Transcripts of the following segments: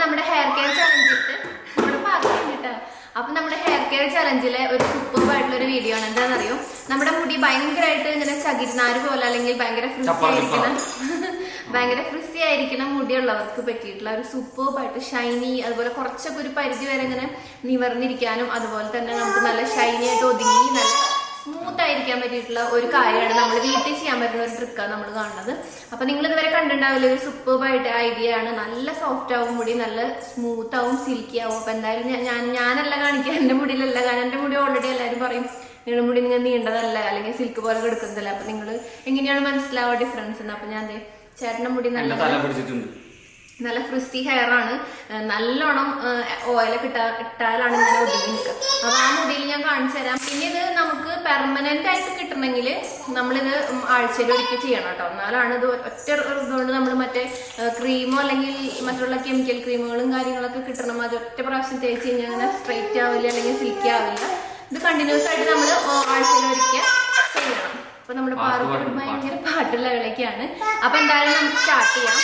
നമ്മുടെ hair care ചലഞ്ചിട്ട് നമ്മുടെ കേട്ടോ അപ്പൊ നമ്മുടെ ഹെയർ കെയർ ചലഞ്ചിലെ ഒരു സൂപ്പർബായിട്ടുള്ള ഒരു വീഡിയോ ആണ്. എന്താണെന്നറിയോ? നമ്മുടെ മുടി ഭയങ്കരമായിട്ട് ഇങ്ങനെ ചകിരിനാര് പോലെ അല്ലെങ്കിൽ ഭയങ്കര ഫ്രിസി ആയിരിക്കണം ഭയങ്കര ഫ്രിസി ആയിരിക്കണം മുടിയുള്ളവർക്ക് പറ്റിയിട്ടുള്ള ഒരു സൂപ്പർബായിട്ട് ഷൈനി അതുപോലെ കുറച്ചൊക്കെ ഒരു പരിധി വരെ ഇങ്ങനെ നിവർന്നിരിക്കാനും അതുപോലെ തന്നെ നമുക്ക് നല്ല ഷൈനി ആയിട്ട് ഒതുങ്ങി നല്ല സ്മൂത്ത് ആയിരിക്കാൻ പറ്റിയിട്ടുള്ള ഒരു കാര്യമാണ്. നമ്മൾ വീട്ടിൽ ചെയ്യാൻ പറ്റുന്ന ഒരു ട്രിക്കാണ് നമ്മൾ കാണുന്നത്. അപ്പൊ നിങ്ങൾ ഇതുവരെ കണ്ടിട്ടുണ്ടാവില്ല ഒരു സൂപ്പർബായിട്ട് ഐഡിയ ആണ്. നല്ല സോഫ്റ്റ് ആവും മുടി നല്ല സ്മൂത്ത് ആവും സിൽക്കി ആവും. അപ്പൊ എന്തായാലും ഞാൻ- ഞാനല്ല കാണിക്കുക. എന്റെ മുടിയിലല്ല കാരണം എന്റെ മുടി ഓൾറെഡി എല്ലാവരും പറയും നിങ്ങളുടെ മുടി നിങ്ങൾ നീണ്ടതല്ല അല്ലെങ്കിൽ സിൽക്ക് പോലെ കിടക്കുന്നതല്ല. അപ്പൊ നിങ്ങൾ എങ്ങനെയാണ് മനസ്സിലാവുക ഡിഫറൻസ് എന്ന്? അപ്പൊ ഞാൻ ചേട്ടന്റെ മുടി നല്ല നല്ല ഫ്രിസ്റ്റി ഹെയർ ആണ്. നല്ലോണം ഓയിലൊക്കെ ഇട്ടാ ഇട്ടാലാണ് ഇങ്ങനെ ഒതുങ്ങി നിൽക്കുക. അപ്പൊ ആ മുടിയിൽ ഞാൻ കാണിച്ചു തരാം. പിന്നെ ഇത് നമുക്ക് പെർമനന്റ് ആയിട്ട് കിട്ടണമെങ്കിൽ നമ്മളിത് ആഴ്ചയിൽ ഒരിക്കൽ ചെയ്യണം കേട്ടോ. എന്നാലാണ് ഇത് ഒറ്റ ഇതുകൊണ്ട് നമ്മൾ മറ്റേ ക്രീമോ അല്ലെങ്കിൽ മറ്റുള്ള കെമിക്കൽ ക്രീമുകളും കാര്യങ്ങളൊക്കെ കിട്ടണം. അത് ഒറ്റ പ്രാവശ്യം തേച്ച് കഴിഞ്ഞാൽ അങ്ങനെ സ്ട്രൈറ്റ് ആവില്ല അല്ലെങ്കിൽ സിൽക്കി ആവില്ല. ഇത് കണ്ടിന്യൂസ് ആയിട്ട് നമ്മൾ ആഴ്ചയിൽ ഒരിക്കൽ ചെയ്യണം. അപ്പൊ നമ്മുടെ പാർട്ടി ഭയങ്കര പാട്ടുള്ള വിളക്കാണ് അപ്പൊ എന്തായാലും നമുക്ക് സ്റ്റാർട്ട് ചെയ്യാം.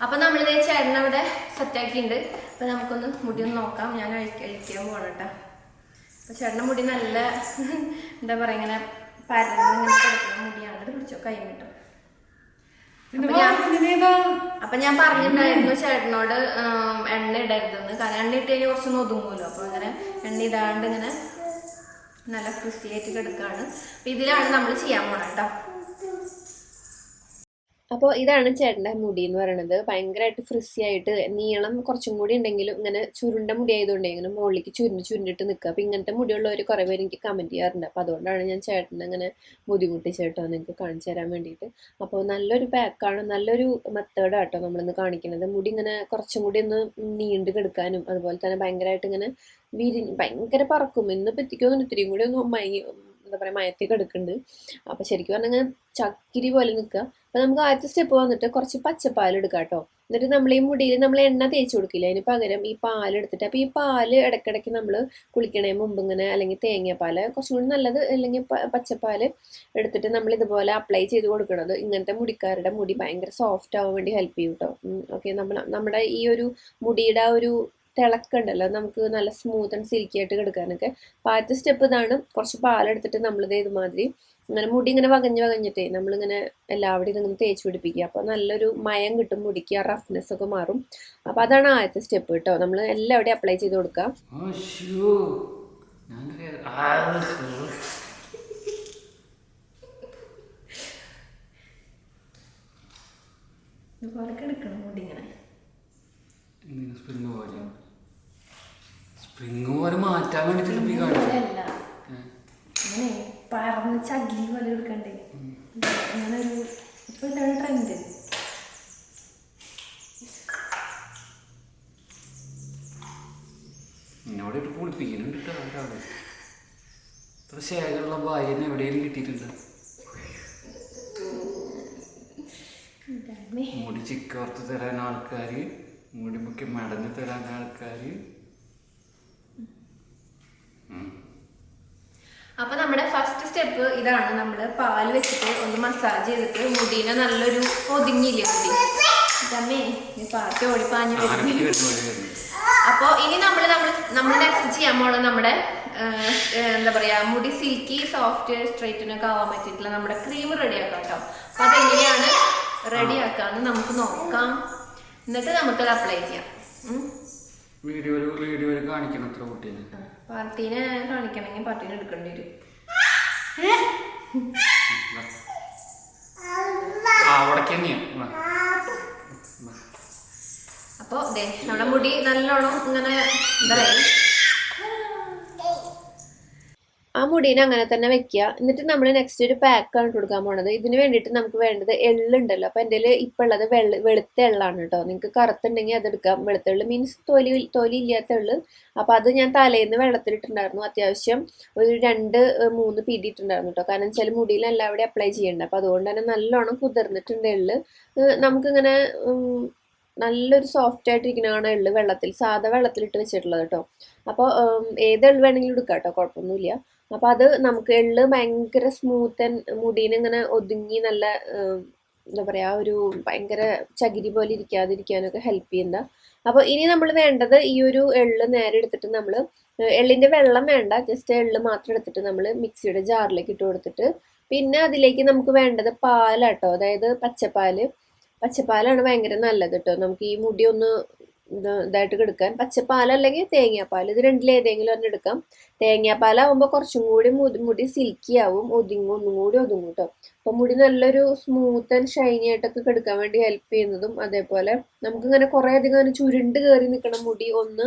അപ്പൊ നമ്മളിതേ ചേട്ടൻ അവിടെ സെറ്റാക്കിയിട്ടുണ്ട് അപ്പൊ നമുക്കൊന്ന് മുടി ഒന്ന് നോക്കാം. ഞാൻ അഴിക്ക അഴിക്കാൻ പോകണം കേട്ടോ അപ്പൊ ചേട്ടന്റെ മുടി നല്ല എന്താ പറയാ ഇങ്ങനെ പരന്നിങ്ങനെ മുടിയാണ്. ഇത് പിടിച്ചോ കൈ കിട്ടും അപ്പൊ ഞാൻ- പറഞ്ഞിട്ടുണ്ടായിരുന്നു ചേട്ടനോട് എണ്ണ ഇടരുതെന്ന്. കാരണം എണ്ണ ഇട്ട് കഴിഞ്ഞാൽ കുറച്ചൊന്ന് ഒതുങ്ങുമല്ലോ. അപ്പൊ ഇങ്ങനെ എണ്ണ ഇടാണ്ട് ഇങ്ങനെ നല്ല ക്രിസ്പി ആയിട്ട് കിടക്കാണ്. അപ്പൊ ഇതിലാണ് നമ്മൾ ചെയ്യാൻ പോണത് കേട്ടോ അപ്പോൾ ഇതാണ് ചേട്ടന്റെ മുടി എന്ന് പറയുന്നത് ഭയങ്കരമായിട്ട് ഫ്രിസി ആയിട്ട് നീളം കുറച്ചും കൂടി ഉണ്ടെങ്കിലും ഇങ്ങനെ ചുരുണ്ട മുടി ആയതുകൊണ്ട് ഇങ്ങനെ മുകളിലേക്ക് ചുരുണ്ട് ചുരുണ്ടിട്ട് നിൽക്കുക. അപ്പോൾ ഇങ്ങനത്തെ മുടിയുള്ളവർ കുറേ പേര് എനിക്ക് കമന്റ് ചെയ്യാറുണ്ട്. അപ്പോൾ അതുകൊണ്ടാണ് ഞാൻ ചേട്ടനെ അങ്ങനെ ബുദ്ധിമുട്ടിച്ചേട്ടോ നിങ്ങൾക്ക് കാണിച്ചു തരാൻ വേണ്ടിയിട്ട്. അപ്പോൾ നല്ലൊരു പാക്കാണ് നല്ലൊരു മെത്തേഡാണ് കേട്ടോ നമ്മളിന്ന് കാണിക്കുന്നത്. മുടി ഇങ്ങനെ കുറച്ചും കൂടി ഒന്ന് നീണ്ടു കിടക്കാനും അതുപോലെ തന്നെ ഭയങ്കരമായിട്ട് ഇങ്ങനെ വിരി ഭയങ്കര പറക്കും. ഇന്നിപ്പോൾ എത്തിക്കൊന്നും ഇത്തിരിയും കൂടി ഒന്ന് മയങ്ങി എന്താ പറയുക മയത്തേക്ക് എടുക്കുന്നുണ്ട് അപ്പോൾ ശരിക്കും പറഞ്ഞാൽ ചക്കിരി പോലെ നിൽക്കുക അപ്പോൾ നമുക്ക് ആദ്യത്തെ സ്റ്റെപ്പ് വന്നിട്ട് കുറച്ച് പച്ചപ്പാൽ എടുക്കാം കേട്ടോ എന്നിട്ട് നമ്മൾ ഈ മുടിയിൽ നമ്മൾ എണ്ണ തേച്ച് കൊടുക്കില്ല? അതിന് പകരം ഈ പാൽ എടുത്തിട്ട് അപ്പോൾ ഈ പാൽ ഇടയ്ക്കിടയ്ക്ക് നമ്മൾ കുളിക്കണേ മുമ്പ് ഇങ്ങനെ അല്ലെങ്കിൽ തേങ്ങാപ്പാൽ കുറച്ചും കൂടി നല്ലത് അല്ലെങ്കിൽ പച്ചപ്പാൽ എടുത്തിട്ട് നമ്മൾ ഇതുപോലെ അപ്ലൈ ചെയ്ത് കൊടുക്കണത് ഇങ്ങനത്തെ മുടിക്കാരുടെ മുടി ഭയങ്കര സോഫ്റ്റ് ആവാൻ വേണ്ടി ഹെൽപ്പ് ചെയ്യും കേട്ടോ ഓക്കെ നമ്മൾ നമ്മുടെ ഈ ഒരു മുടിയുടെ ഒരു തിളക്കുണ്ടല്ലോ? നമുക്ക് നല്ല സ്മൂത്ത് ആൻഡ് സിൽക്കി ആയിട്ട് കിടക്കാനൊക്കെ. അപ്പോൾ ആദ്യത്തെ സ്റ്റെപ്പ് ഇതാണ് കുറച്ച് പാലെടുത്തിട്ട് നമ്മളിത് ഇതുമാതിരി ഇങ്ങനെ മുടി ഇങ്ങനെ വകഞ്ഞ് വകഞ്ഞിട്ടേ നമ്മളിങ്ങനെ എല്ലാവരുടെയും ഇങ്ങനെ തേച്ച് പിടിപ്പിക്കുക. അപ്പോൾ നല്ലൊരു മയം കിട്ടും മുടിക്ക് ആ റഫ്നെസ് ഒക്കെ മാറും. അപ്പോൾ അതാണ് ആദ്യത്തെ സ്റ്റെപ്പ് കേട്ടോ. നമ്മൾ എല്ലാവിടെയും അപ്ലൈ ചെയ്ത് കൊടുക്കുക. ഇതുപോലെ കിടക്കണം മുടി ഇങ്ങനെ. സ്പ്രിങ് പോലെ മാറ്റാൻ പറന്ന് ചകിരി പോലെ എടുക്കണ്ടേ അങ്ങനെ ഒരു ഇപ്പൊ ട്രെൻഡ് എന്നോട് ഇട്ട് കുളിപ്പിക്കുന്നുണ്ട് കേട്ടോ ഒരാൾ. ഇത്ര ശേഖരമുള്ള ഭാര്യനെ എവിടെയെങ്കിലും കിട്ടിയിട്ടുണ്ട്? മുടി ചിക്കോർത്ത് തരാൻ ആൾക്കാർ മുടി മുക്കി മടഞ്ഞ് തരാൻ ആൾക്കാർ അപ്പൊ നമ്മുടെ ഫസ്റ്റ് സ്റ്റെപ്പ് ഇതാണ് നമ്മൾ പാൽ വെച്ചിട്ട് ഒന്ന് മസാജ് ചെയ്തിട്ട് മുടീനെ നല്ലൊരു ഒതുങ്ങിയില്ലേ മുടി? ഇതമ്മേ പാർട്ടി ഓടിപ്പാഞ്ഞു അപ്പൊ ഇനി നമ്മൾ നമ്മൾ നമ്മൾ നെക്സ്റ്റ് ചെയ്യാൻ പോണത് നമ്മുടെ എന്താ പറയാ മുടി സിൽക്കി സോഫ്റ്റ് സ്ട്രൈറ്റിനൊക്കെ ആവാൻ പറ്റിയിട്ടുള്ള നമ്മുടെ ക്രീം റെഡി ആക്കാം കേട്ടോ അപ്പൊ അതെങ്ങനെയാണ് റെഡി ആക്കാന്ന് നമുക്ക് നോക്കാം. എന്നിട്ട് നമുക്കത് അപ്ലൈ ചെയ്യാം. ഉം. വീഡിയോയിൽ വീഡിയോയിൽ കാണിക്കണം അത്ര കുട്ടീനെ പാർട്ടീനെ കാണിക്കണമെങ്കിൽ പാർട്ടീനെ എടുക്കേണ്ടി വരും അവിടേക്ക് തന്നെയാ വാ. വാ. അപ്പൊ ദേ നമ്മുടെ മുടി നല്ലോണം ഇങ്ങനെ ഇതായി ആ മുടീനെ അങ്ങനെ തന്നെ വെക്കുക എന്നിട്ട് നമ്മൾ നെക്സ്റ്റ് ഒരു പാക്കാണ് കൊടുക്കാൻ പോണത്. ഇതിന് വേണ്ടിയിട്ട് നമുക്ക് വേണ്ടത് എള്ളുണ്ടല്ലോ. അപ്പൊ എന്റെ ഇപ്പം ഉള്ളത് വെള്ള വെളുത്ത എള്ളാണ് കേട്ടോ നിങ്ങൾക്ക് കറുത്തുണ്ടെങ്കിൽ അതെടുക്കാം വെളുത്ത എള്ള് മീൻസ് തൊലി തൊലി ഇല്ലാത്ത എള്ള്. അപ്പൊ അത് ഞാൻ തലേന്ന് വെള്ളത്തിലിട്ടുണ്ടായിരുന്നു. അത്യാവശ്യം ഒരു രണ്ട് മൂന്ന് പിടിയിട്ടുണ്ടായിരുന്നു കേട്ടോ കാരണം ചില മുടിയിൽ എല്ലാവിടെയും അപ്ലൈ ചെയ്യണ്ട. അപ്പൊ അതുകൊണ്ട് തന്നെ നല്ലോണം കുതിർന്നിട്ടുണ്ട് എള്ള്. നമുക്കിങ്ങനെ നല്ലൊരു സോഫ്റ്റ് ആയിട്ടിരിക്കുന്നതാണ് എള്ള് വെള്ളത്തിൽ. സാധാ വെള്ളത്തിലിട്ട് വെച്ചിട്ടുള്ളത് കേട്ടോ അപ്പോൾ ഏത് എള്ള് വേണമെങ്കിലും എടുക്കാം കേട്ടോ കുഴപ്പമൊന്നുമില്ല. അപ്പോൾ അത് നമുക്ക് എള്ള് ഭയങ്കര സ്മൂത്തൻ മുടിയിൽ ഇങ്ങനെ ഒതുങ്ങി നല്ല എന്താ പറയുക ഒരു ഭയങ്കര ചകിരി പോലെ ഇരിക്കാതിരിക്കാനൊക്കെ ഹെൽപ്പ് ചെയ്യുന്ന. അപ്പോൾ ഇനി നമ്മൾ വേണ്ടത് ഈ ഒരു എള്ള് നേരെ എടുത്തിട്ട് നമ്മൾ എള്ളിന്റെ വെള്ളം വേണ്ട ജസ്റ്റ് എള്ള് മാത്രം എടുത്തിട്ട് നമ്മൾ മിക്സിയുടെ ജാറിലേക്ക് ഇട്ട് കൊടുത്തിട്ട് പിന്നെ അതിലേക്ക് നമുക്ക് വേണ്ടത് പാലാട്ടോ. അതായത് പച്ചപ്പാൽ. പച്ചപ്പാലാണ് ഭയങ്കര നല്ലത് കേട്ടോ നമുക്ക് ഈ മുടി ഒന്ന് ഇതായിട്ട് എടുക്കാൻ പച്ചപ്പാൽ അല്ലെങ്കിൽ തേങ്ങാപ്പാൽ. ഇത് രണ്ടിലേതെങ്കിലും ഒന്ന് എടുക്കാം. തേങ്ങാപ്പാലാവുമ്പോൾ കുറച്ചും കൂടി മുടി മുടി സിൽക്കി ആവും. ഒതുങ്ങും. ഒന്നും കൂടി ഒതുങ്ങും കേട്ടോ അപ്പം മുടി നല്ലൊരു സ്മൂത്ത് ആൻഡ് ഷൈനി ആയിട്ടൊക്കെ കെടുക്കാൻ വേണ്ടി ഹെൽപ്പ് ചെയ്യുന്നതും അതേപോലെ നമുക്കിങ്ങനെ കുറേ അധികം അങ്ങനെ ചുരുണ്ട് കയറി നിൽക്കണ മുടി ഒന്ന്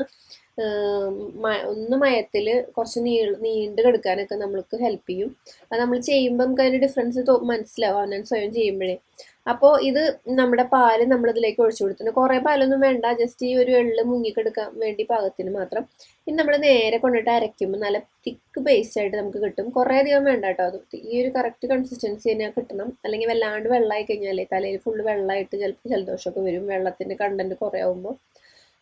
ഒന്ന് മയത്തിൽ കുറച്ച് നീ നീണ്ട് കിടക്കാനൊക്കെ നമ്മൾക്ക് ഹെൽപ്പ് ചെയ്യും. അത് നമ്മൾ ചെയ്യുമ്പോൾ നമുക്ക് അതിന്റെ ഡിഫറൻസ് മനസ്സിലാവും. അങ്ങനെ സ്വയം ചെയ്യുമ്പോഴേ. അപ്പോൾ ഇത് നമ്മുടെ പാൽ നമ്മളിതിലേക്ക് ഒഴിച്ചു കൊടുത്തിട്ടുണ്ട് കുറേ പാലൊന്നും വേണ്ട ജസ്റ്റ് ഈ ഒരു എള്ള് മുങ്ങിക്കെടുക്കാൻ വേണ്ടി പാകത്തിന് മാത്രം. ഇനി നമ്മൾ നേരെ കൊണ്ടിട്ട് അരയ്ക്കുമ്പോൾ നല്ല തിക്ക് പേസ്റ്റ് ആയിട്ട് നമുക്ക് കിട്ടും. കുറേ അധികം വേണ്ട കേട്ടോ അത്. ഈ ഒരു കറക്റ്റ് കൺസിസ്റ്റൻസി തന്നെ കിട്ടണം. അല്ലെങ്കിൽ വല്ലാണ്ട് വെള്ളമായി കഴിഞ്ഞാലേ തലയിൽ ഫുള്ള് വെള്ളമായിട്ട് ചിലപ്പോൾ ജലദോഷമൊക്കെ വരും. വെള്ളത്തിന്റെ കണ്ടന്റ് കുറേ ആകുമ്പോൾ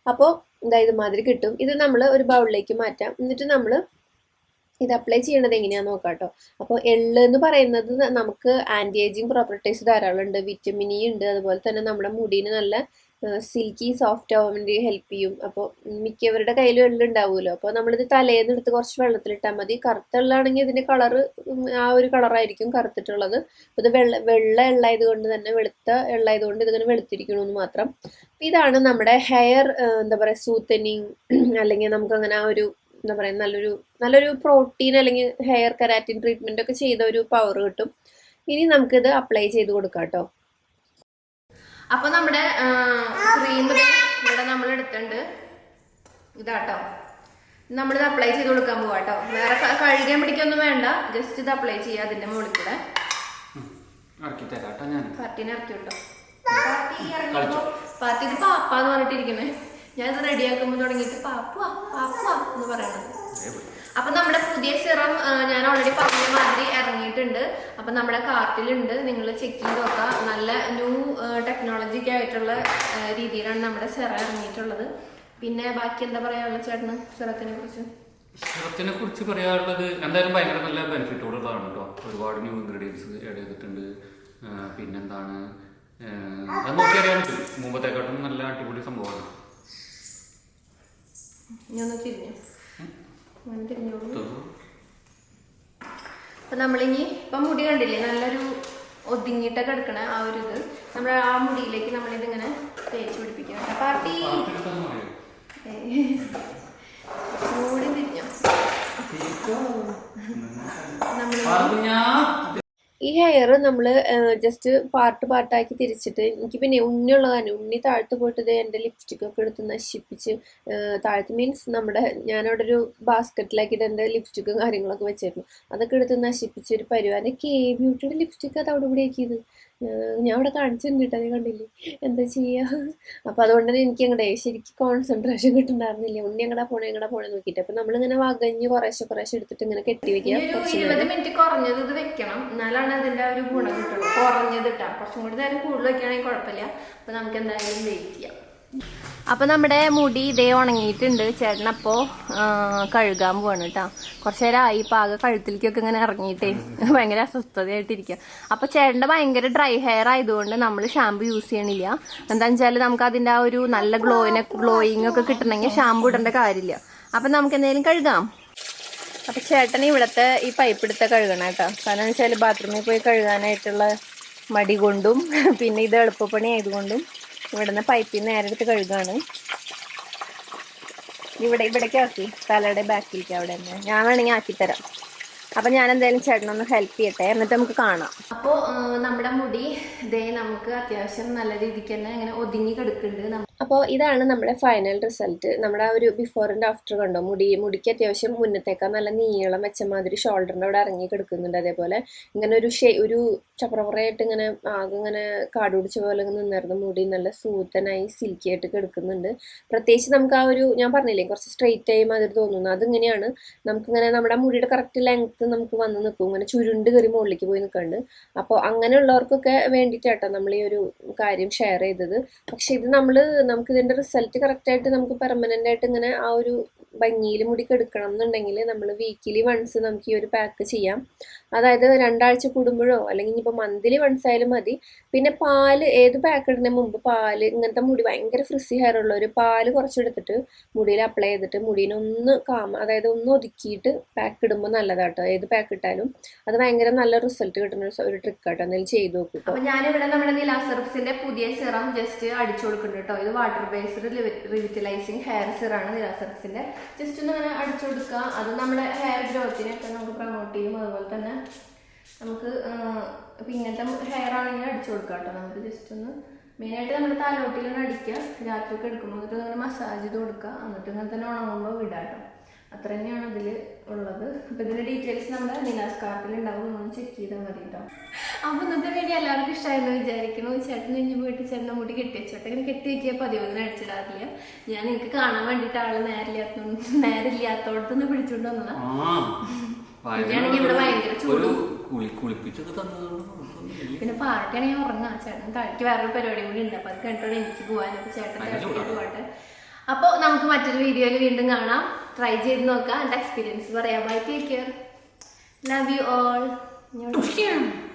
അപ്പോൾ ഇതാ ഇതുമാതിരി കിട്ടും. ഇത് നമ്മൾ ഒരു ബൗളിലേക്ക് മാറ്റാം. എന്നിട്ട് നമ്മൾ ഇത് അപ്ലൈ ചെയ്യണത് എങ്ങനെയാന്ന് നോക്കാട്ടോ. കേട്ടോ അപ്പോൾ എള്ള് എന്ന് പറയുന്നത് നമുക്ക് ആന്റി ഏജിങ് പ്രോപ്പർട്ടീസ് ധാരാളം ഉണ്ട് വിറ്റമിൻ ഇ ഉണ്ട്. അതുപോലെ തന്നെ നമ്മുടെ മുടിന് നല്ല സിൽക്കി സോഫ്റ്റ് ആവാൻ വേണ്ടി ഹെൽപ്പ് ചെയ്യും. അപ്പോൾ മിക്കവരുടെ കയ്യിലും എള്ള് ഉണ്ടാവുമല്ലോ. അപ്പോൾ നമ്മളിത് തലേന്ന് എടുത്ത് കുറച്ച് വെള്ളത്തിലിട്ടാൽ മതി. കറുത്ത എള്ളാണെങ്കിൽ ഇതിന്റെ കളറ് ആ ഒരു കളറായിരിക്കും കറുത്തിട്ടുള്ളത്. അപ്പോൾ ഇത് വെള്ള വെള്ള എള്ളായത് കൊണ്ട് തന്നെ വെളുത്ത എള്ളായത് കൊണ്ട് ഇതിങ്ങനെ വെളുത്തിരിക്കണമെന്ന് മാത്രം. ഇതാണ് നമ്മുടെ ഹെയർ എന്താ പറയുക സൂത്തനിങ് അല്ലെങ്കിൽ നമുക്കങ്ങനെ ആ ഒരു എന്താ പറയുക നല്ലൊരു നല്ലൊരു പ്രോട്ടീൻ അല്ലെങ്കിൽ ഹെയർ കരാറ്റിൻ ട്രീറ്റ്മെന്റ് ഒക്കെ ചെയ്ത ഒരു പവർ കിട്ടും. ഇനി നമുക്കിത് അപ്ലൈ ചെയ്ത് കൊടുക്കാം കേട്ടോ അപ്പോൾ നമ്മുടെ ക്രീം ഇവിടെ നമ്മൾ എടുത്തിട്ടുണ്ട്. ഇതാട്ടോ നമ്മളിത് അപ്ലൈ ചെയ്ത് കൊടുക്കാൻ പോവാ കേട്ടോ വേറെ കഴുകാൻ പിടിക്കൊന്നും വേണ്ട. ജസ്റ്റ് ഇത് അപ്ലൈ ചെയ്യുക അതിന്റെ മുകളിൽ കൂടെ. പാർട്ടിനെ ഇറക്കി കേട്ടോ പാർട്ടി ഇറങ്ങിയപ്പോ പാർട്ടി ഇത് പാപ്പാന്ന് പറഞ്ഞിട്ടിരിക്കണേ ഞാൻ ഇത് റെഡിയാക്കുമ്പോൾ തുടങ്ങിയിട്ട് പാപ്പുവാ പാപ്പുവാ എന്ന് പറയണത്. അപ്പൊ നമ്മുടെ പുതിയ സിറം ഞാൻ ഓൾറെഡി പറഞ്ഞ മാതിരി ഇറങ്ങിയിട്ടുണ്ട്. അപ്പൊ നമ്മുടെ കാർട്ടിലുണ്ട്. നിങ്ങൾ ചെക്ക് ചെയ്ത് നോക്കാം. നല്ല ന്യൂ ടെക്നോളജിക്ക് ആയിട്ടുള്ള രീതിയിലാണ് നമ്മുടെ സിറ ഇറങ്ങിയിട്ടുള്ളത്. പിന്നെ ബാക്കി എന്താ പറയാനുള്ള ചേട്ടന് സിറത്തിനെ കുറിച്ച്? സിറത്തിനെ കുറിച്ച് പറയാനുള്ളത് എന്തായാലും ഭയങ്കര നല്ല ബെനിഫിറ്റോടുള്ളതാണ് കേട്ടോ ഒരുപാട് ന്യൂ ഇൻഗ്രീഡിയൻസ് ആഡ് ചെയ്തിട്ടുണ്ട്. പിന്നെന്താണ് അത് നോക്കിയറിയാൻ പറ്റും മുമ്പത്തെക്കാട്ടും നല്ല അടിപൊളി സംഭവമാണ്. ഇനി ഒന്ന് തിരിഞ്ഞു. അങ്ങനെ തിരിഞ്ഞോളൂ. അപ്പൊ നമ്മളിനി ഇപ്പൊ മുടി കണ്ടില്ലേ? നല്ലൊരു ഒതുങ്ങിയിട്ടൊക്കെ എടുക്കണ ആ ഒരു ഇത്. നമ്മൾ ആ മുടിയിലേക്ക് നമ്മളിതിങ്ങനെ തേച്ച് പിടിപ്പിക്കണം. പാർട്ടി മൂടി തിരിഞ്ഞോ? നമ്മൾ ഈ ഹെയർ നമ്മൾ ജസ്റ്റ് പാർട്ട് പാർട്ടാക്കി തിരിച്ചിട്ട് എനിക്ക് പിന്നെ ഉണ്ണിയുള്ള കാരണം ഉണ്ണി താഴ്ത്ത് പോയിട്ട് എന്റെ ലിപ്സ്റ്റിക് ഒക്കെ എടുത്ത് നശിപ്പിച്ച് താഴ്ത്ത് മീൻസ് നമ്മുടെ ഞാനവിടെ ഒരു ബാസ്ക്കറ്റിലാക്കിയിട്ട് എന്റെ ലിപ്സ്റ്റിക്കും കാര്യങ്ങളൊക്കെ വെച്ചായിരുന്നു അതൊക്കെ എടുത്ത് നശിപ്പിച്ച് ഒരു പരിപാടി. കെ ബ്യൂട്ടിയുടെ ലിപ്സ്റ്റിക്ക് അത് അവിടെ ഇവിടെ ഞാൻ അവിടെ കാണിച്ചിട്ടുണ്ട് കേട്ടോ അത് കണ്ടില്ലേ? എന്താ ചെയ്യുക അപ്പോൾ അതുകൊണ്ട് തന്നെ എനിക്ക് അങ്ങടെ ശരിക്കും കോൺസെൻട്രേഷൻ കിട്ടുന്നുണ്ടായിരുന്നില്ല. ഉണ്ണി എങ്ങടാ പോണേ എങ്ങടാ പോണേ നോക്കിയിട്ട്. അപ്പോൾ നമ്മളിങ്ങനെ വകഞ്ഞ് കുറേശ്ശെ കുറേശ്ശെ എടുത്തിട്ട് ഇങ്ങനെ കെട്ടി വെക്കുക ഇരുപത് മിനിറ്റ് കുറഞ്ഞത് ഇത് വെക്കണം. എന്നാലാണ് അതിന്റെ ഒരു ഗുണം കിട്ടുന്നത് കുറഞ്ഞത് ഇട്ടാ. കുറച്ചും കൂടി നേരം കൂടുതൽ വെക്കുകയാണെങ്കിൽ കുഴപ്പമില്ല. അപ്പൊ നമുക്ക് എന്തായാലും വെയിറ്റ് ചെയ്യാം. അപ്പൊ നമ്മുടെ മുടി ഇതേ ഉണങ്ങിയിട്ടുണ്ട്. ചേട്ടൻ അപ്പോ കഴുകാൻ പോവാണ് കേട്ടോ കുറച്ച് നേരം ആയി ആകെ കഴുത്തിലേക്കൊക്കെ ഇങ്ങനെ ഇറങ്ങിയിട്ടേ ഭയങ്കര അസ്വസ്ഥതയായിട്ടിരിക്കുക അപ്പൊ ചേട്ടന്റെ ഭയങ്കര ഡ്രൈ ഹെയർ ആയതുകൊണ്ട് നമ്മൾ ഷാമ്പു യൂസ് ചെയ്യണില്ല. എന്താണെന്ന് വെച്ചാൽ നമുക്ക് അതിന്റെ ആ ഒരു നല്ല ഗ്ലോയിനെ ഗ്ലോയിങ് ഒക്കെ കിട്ടണമെങ്കിൽ ഷാമ്പു ഇടേണ്ട കാര്യമില്ല. അപ്പൊ നമുക്ക് എന്തെങ്കിലും കഴുകാം. അപ്പൊ ചേട്ടൻ ഇവിടത്തെ ഈ പൈപ്പ് എടുത്ത കഴുകണം കേട്ടോ കാരണം എന്ന് വെച്ചാൽ ബാത്റൂമിൽ പോയി കഴുകാനായിട്ടുള്ള മടി കൊണ്ടും പിന്നെ ഇത് എളുപ്പപ്പണി ആയതുകൊണ്ടും ഇവിടുന്ന് പൈപ്പിൽ നേരെ എടുത്ത് കഴുകാണ്. ഇവിടെ ഇവിടേക്ക് ആക്കി. തലയുടെ ബാക്കിലേക്ക് അവിടെ തന്നെ. ഞാൻ വേണമെങ്കിൽ ആക്കിത്തരാം അപ്പം ഞാൻ എന്തായാലും ചേട്ടനൊന്ന് ഹെൽപ്പ് ചെയ്യട്ടെ. എന്നിട്ട് നമുക്ക് കാണാം. അപ്പോ നമ്മുടെ മുടി ഇതേ നമുക്ക് അത്യാവശ്യം നല്ല രീതിക്ക് തന്നെ ഇങ്ങനെ ഒതുങ്ങി കിടക്കുന്നുണ്ട്. അപ്പോൾ ഇതാണ് നമ്മുടെ ഫൈനൽ റിസൾട്ട് നമ്മുടെ ആ ഒരു ബിഫോർ ആൻഡ് ആഫ്റ്റർ കണ്ടോ? മുടി മുടിക്ക് അത്യാവശ്യം മുന്നത്തേക്കാൾ നല്ല നീളം വെച്ച മാതിരി ഷോൾഡറിന്റെ അവിടെ ഇറങ്ങി കിടക്കുന്നുണ്ട് അതേപോലെ. ഇങ്ങനെ ഒരു ഷേ ഒരു ചപ്രപുറയായിട്ട് ഇങ്ങനെ ആകെ ഇങ്ങനെ കാട് പിടിച്ച പോലെ ഇങ്ങനെ നിന്നിരുന്ന മുടി നല്ല സൂത്തനായി സിൽക്കി ആയിട്ട് കിടക്കുന്നുണ്ട്. പ്രത്യേകിച്ച് നമുക്ക് ആ ഒരു ഞാൻ പറഞ്ഞില്ലേ കുറച്ച് സ്ട്രെയിറ്റ് ആയി മാതിരി തോന്നുന്നു. അതിങ്ങനെയാണ് നമുക്കിങ്ങനെ നമ്മുടെ മുടിയുടെ കറക്റ്റ് ലെങ്ത്ത് നമുക്ക് വന്ന് നിൽക്കും ഇങ്ങനെ ചുരുണ്ട് കയറി മുകളിലേക്ക് പോയി നിൽക്കുന്നുണ്ട് അപ്പോൾ അങ്ങനെയുള്ളവർക്കൊക്കെ വേണ്ടിയിട്ടാട്ടോ നമ്മൾ ഈ ഒരു കാര്യം ഷെയർ ചെയ്തത്. പക്ഷേ ഇത് നമ്മൾ നമുക്ക് ഇതിന്റെ റിസൾട്ട് കറക്റ്റായിട്ട് നമുക്ക് പെർമനന്റ് ആയിട്ട് ഇങ്ങനെ ആ ഒരു ഭംഗിയിൽ മുടിക്ക് എടുക്കണം എന്നുണ്ടെങ്കിൽ നമ്മൾ വീക്കിലി വൺസ് നമുക്ക് ഈ ഒരു പാക്ക് ചെയ്യാം. അതായത് രണ്ടാഴ്ച കൂടുമ്പോഴോ അല്ലെങ്കിൽ ഇനിയിപ്പോൾ മന്ത്ലി വൺസ് ആയാലും മതി. പിന്നെ പാൽ ഏത് പാക്ക് ഇടുന്നതിന് മുമ്പ് പാൽ ഇങ്ങനത്തെ മുടി ഭയങ്കര ഫ്രിസി ഹെയർ ഉള്ളവർ പാൽ കുറച്ചെടുത്തിട്ട് മുടിയിൽ അപ്ലൈ ചെയ്തിട്ട് മുടീനെ ഒന്ന് കാമ അതായത് ഒന്ന് ഒതുക്കിയിട്ട് പാക്ക് ഇടുമ്പോൾ നല്ലതാട്ടോ. ഏത് പാക്ക് ഇട്ടാലും അത് ഭയങ്കര നല്ല റിസൾട്ട് കിട്ടുന്ന ഒരു ഒരു ട്രിക്ക് ആട്ടോ. എന്തെങ്കിലും ചെയ്ത് നോക്കും അപ്പോൾ ഞാനിവിടെ നമ്മുടെ നിലാസെറപ്സിന്റെ പുതിയ സിറം ജസ്റ്റ് അടിച്ചു കൊടുക്കുന്നുണ്ട് കേട്ടോ ഇത് വാട്ടർ ബേസ്ഡ് റിവിറ്റലൈസിങ് ഹെയർ സിറാണ് നിലാസെറപ്സിന്റെ. ജസ്റ്റ് ഒന്ന് ഇങ്ങനെ അടിച്ചു കൊടുക്കുക അത് നമ്മുടെ ഹെയർ ഗ്രോത്തിനെയൊക്കെ നമുക്ക് പ്രൊമോട്ട് ചെയ്യും. അതുപോലെ തന്നെ നമുക്ക് ഇപ്പൊ ഇങ്ങനത്തെ ഹെയർ ആണെങ്കിൽ അടിച്ചു കൊടുക്കാം കേട്ടോ. നമുക്ക് ജസ്റ്റ് ഒന്ന് മെയിനായിട്ട് നമ്മുടെ തലോട്ടിലാണ് അടിക്കുക. രാത്രിയൊക്കെ എടുക്കുമ്പോൾ എന്നിട്ട് മസാജ് ചെയ്ത് കൊടുക്കുക. എന്നിട്ട് ഇങ്ങനെ തന്നെ ഉണങ്ങുമ്പോൾ വിടാം കേട്ടോ. അത്ര തന്നെയാണ് ഇതിൽ ഉള്ളത്. അപ്പൊ ഇതിന്റെ ഡീറ്റെയിൽസ് നമ്മുടെ നിലാസ് കാർട്ടിൽ ഉണ്ടാവും ഒന്ന് ചെക്ക് ചെയ്താൽ മതി കേട്ടോ അപ്പൊ ഇന്നത്തെ വീഡിയോ എല്ലാവർക്കും ഇഷ്ടമായെന്ന് വിചാരിക്കുന്നു. ചേട്ടൻ കഴിഞ്ഞ് പോയിട്ട് ചേട്ടനെ മുടി കെട്ടി വെച്ചോട്ടെ ഇങ്ങനെ കെട്ടി വെക്കിയ പതിവൊന്നും അടിച്ചിടാറില്ല. ഞാൻ എനിക്ക് കാണാൻ വേണ്ടിയിട്ട് ആൾ നേരില്ലാത്ത നേരില്ലാത്തോടത്ത് നിന്ന് വന്നതാ. ആ ഇവിടെയാണെങ്കിൽ ഇവിടെ ഭയങ്കര ചൂട്. കുളി കുളിപ്പിച്ചൊക്കെ തന്നതുകൊണ്ട് പിന്നെ പാർട്ടിയാണെങ്കിൽ ഉറങ്ങാം. ചേട്ടൻ താഴേക്ക് വേറൊരു പരിപാടി കൂടി ഉണ്ട്. അപ്പൊ അത് കണ്ടോടെ എനിക്ക് പോവാനൊക്കെ ചേട്ടൻ പോട്ടെ അപ്പോൾ നമുക്ക് മറ്റൊരു വീഡിയോയിൽ വീണ്ടും കാണാം. ട്രൈ ചെയ്ത് നോക്കാം. എന്റെ എക്സ്പീരിയൻസ് പറയാം. Bye take care love you all